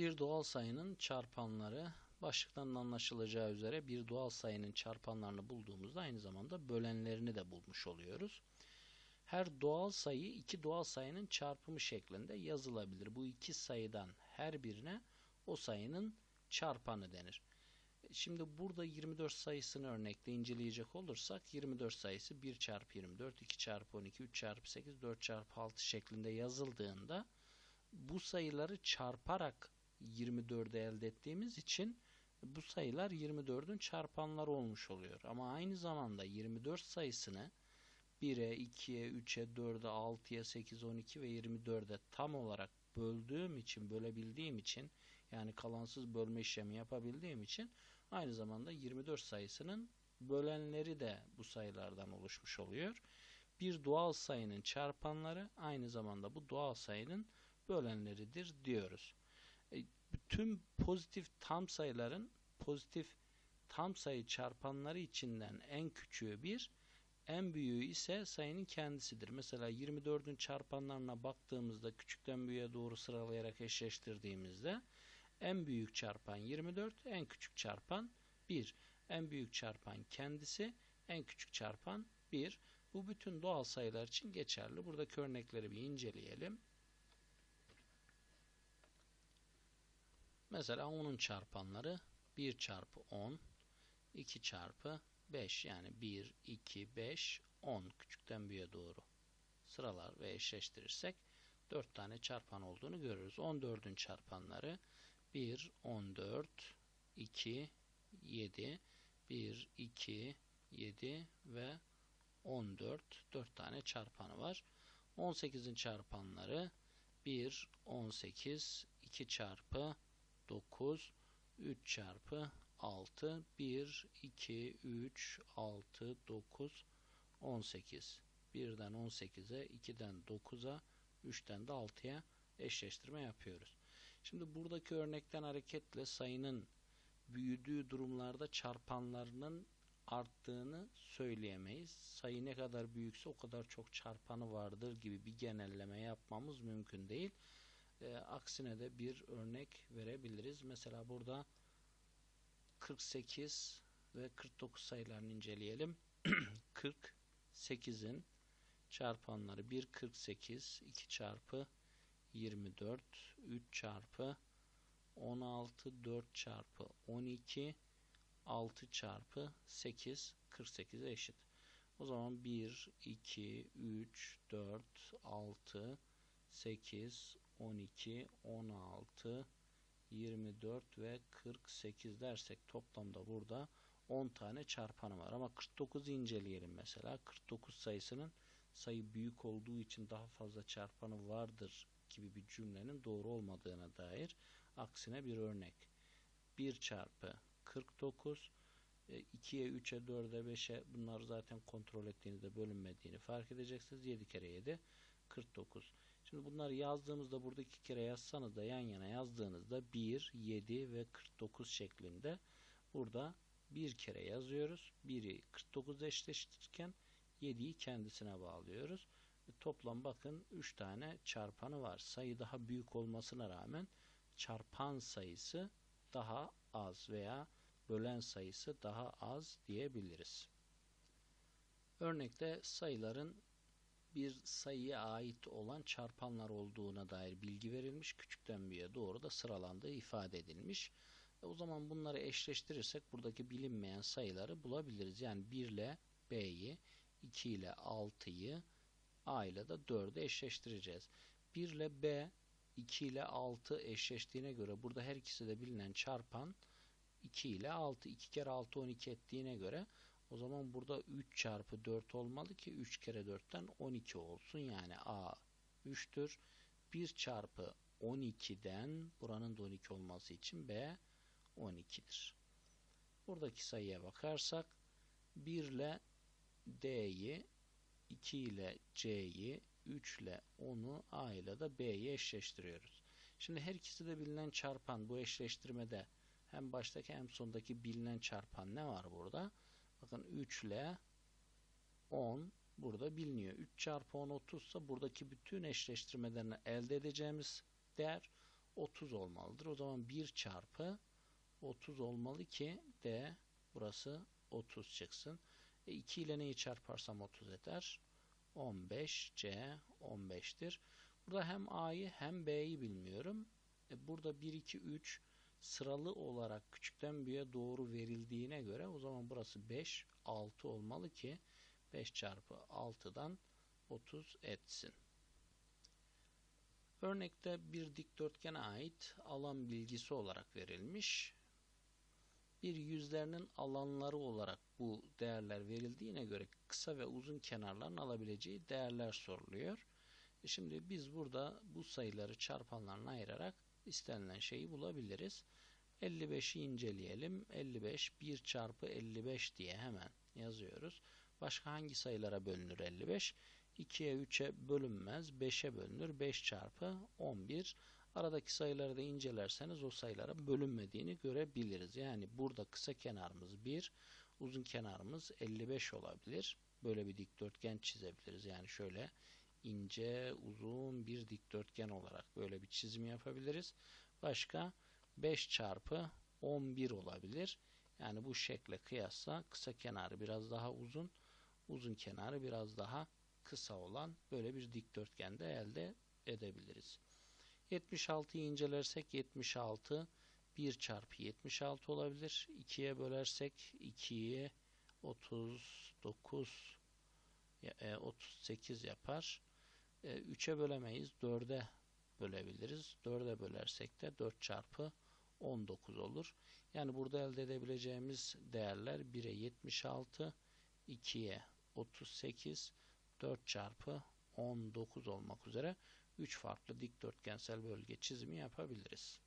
Bir doğal sayının çarpanları başlıktan anlaşılacağı üzere bir doğal sayının çarpanlarını bulduğumuzda aynı zamanda bölenlerini de bulmuş oluyoruz. Her doğal sayı iki doğal sayının çarpımı şeklinde yazılabilir. Bu iki sayıdan her birine o sayının çarpanı denir. Şimdi burada 24 sayısını örnekle inceleyecek olursak 24 sayısı 1 çarpı 24, 2 çarpı 12, 3 çarpı 8, 4 çarpı 6 şeklinde yazıldığında bu sayıları çarparak 24'ü elde ettiğimiz için bu sayılar 24'ün çarpanları olmuş oluyor. Ama aynı zamanda 24 sayısını 1'e, 2'ye, 3'e, 4'e, 6'ya, 8, 12 ve 24'e tam olarak böldüğüm için, bölebildiğim için yani kalansız bölme işlemi yapabildiğim için aynı zamanda 24 sayısının bölenleri de bu sayılardan oluşmuş oluyor. Bir doğal sayının çarpanları aynı zamanda bu doğal sayının bölenleridir diyoruz. Tüm pozitif tam sayıların pozitif tam sayı çarpanları içinden en küçüğü 1, en büyüğü ise sayının kendisidir. Mesela 24'ün çarpanlarına baktığımızda küçükten büyüğe doğru sıralayarak eşleştirdiğimizde en büyük çarpan 24, en küçük çarpan 1. En büyük çarpan kendisi, en küçük çarpan 1. Bu bütün doğal sayılar için geçerli. Buradaki örnekleri bir inceleyelim. Mesela 10'un çarpanları 1 çarpı 10, 2 çarpı 5 yani 1, 2, 5, 10 küçükten büyüğe doğru sıralar ve eşleştirirsek 4 tane çarpan olduğunu görürüz. 14'ün çarpanları 1, 14, 2, 7, 1, 2, 7 ve 14 4 tane çarpanı var. 18'in çarpanları 1, 18, 2 çarpı 9, 3 çarpı 6, 1, 2, 3, 6, 9, 18. 1'den 18'e, 2'den 9'a, 3'ten de 6'ya eşleştirme yapıyoruz. Şimdi buradaki örnekten hareketle sayının büyüdüğü durumlarda çarpanlarının arttığını söyleyemeyiz. Sayı ne kadar büyükse o kadar çok çarpanı vardır gibi bir genelleme yapmamız mümkün değil. E, aksine de bir örnek verebiliriz. Mesela burada 48 ve 49 sayılarını inceleyelim. 48'in çarpanları 1 48 2 çarpı 24 3 çarpı 16 4 çarpı 12 6 çarpı 8 48'e eşit. O zaman 1 2 3 4 6 8 12 16 24 ve 48 dersek toplamda burada 10 tane çarpanı var. Ama 49 inceleyelim mesela. 49 sayısının sayı büyük olduğu için daha fazla çarpanı vardır gibi bir cümlenin doğru olmadığına dair aksine bir örnek. 1 çarpı 49 2'ye 3'e 4'e 5'e bunları zaten kontrol ettiğinizde bölünmediğini fark edeceksiniz. 7 kere 7 49. Şimdi bunları yazdığımızda burada iki kere yazsanız da yan yana yazdığınızda 1, 7 ve 49 şeklinde burada bir kere yazıyoruz. 1'i 49 eşleştirirken 7'yi kendisine bağlıyoruz. Toplam bakın 3 tane çarpanı var. Sayı daha büyük olmasına rağmen çarpan sayısı daha az veya bölen sayısı daha az diyebiliriz. Örnekte sayıların bir sayıya ait olan çarpanlar olduğuna dair bilgi verilmiş. Küçükten büyüğe doğru da sıralandığı ifade edilmiş. E o zaman bunları eşleştirirsek buradaki bilinmeyen sayıları bulabiliriz. Yani 1 ile B'yi, 2 ile 6'yı, A ile de 4'ü eşleştireceğiz. 1 ile B, 2 ile 6 eşleştiğine göre burada her ikisi de bilinen çarpan 2 ile 6. 2 kere 6 12 ettiğine göre o zaman burada 3 çarpı 4 olmalı ki 3 kere 4'ten 12 olsun. Yani A 3'tür. 1 çarpı 12'den buranın da 12 olması için B 12'dir. Buradaki sayıya bakarsak 1 ile D'yi 2 ile C'yi 3 ile 10'u A ile de B'yi eşleştiriyoruz. Şimdi her ikisi de bilinen çarpan bu eşleştirmede hem baştaki hem sondaki bilinen çarpan ne var burada? Bakın 3 ile 10 burada biliniyor. 3 çarpı 10 30 ise buradaki bütün eşleştirmelerini elde edeceğimiz değer 30 olmalıdır. O zaman 1 çarpı 30 olmalı ki D burası 30 çıksın. E 2 ile neyi çarparsam 30 eder? 15 C 15'tir. Burada hem A'yı hem B'yi bilmiyorum. E burada 1 2 3 sıralı olarak küçükten büyüğe doğru verildiğine göre o zaman burası 5 6 olmalı ki 5 çarpı 6'dan 30 etsin. Örnekte bir dikdörtgene ait alan bilgisi olarak verilmiş. Bir yüzlerinin alanları olarak bu değerler verildiğine göre kısa ve uzun kenarların alabileceği değerler soruluyor. E şimdi biz burada bu sayıları çarpanlarına ayırarak istenilen şeyi bulabiliriz. 55'i inceleyelim. 55 1 çarpı 55 diye hemen yazıyoruz. Başka hangi sayılara bölünür 55? 2'ye 3'e bölünmez. 5'e bölünür. 5 çarpı 11. Aradaki sayıları da incelerseniz o sayılara bölünmediğini görebiliriz. Yani burada kısa kenarımız 1, uzun kenarımız 55 olabilir. Böyle bir dikdörtgen çizebiliriz. Yani şöyle ince, uzun bir dikdörtgen olarak böyle bir çizim yapabiliriz. Başka 5 çarpı 11 olabilir. Yani bu şekle kıyasla kısa kenarı biraz daha uzun, uzun kenarı biraz daha kısa olan böyle bir dikdörtgen de elde edebiliriz. 76'yı incelersek 76 1 çarpı 76 olabilir. 2'ye bölersek 2'yi 39 38 yapar. 3'e bölemeyiz. 4'e bölebiliriz. 4'e bölersek de 4 çarpı 19 olur. Yani burada elde edebileceğimiz değerler 1'e 76, 2'ye 38, 4 çarpı 19 olmak üzere 3 farklı dikdörtgensel bölge çizimi yapabiliriz.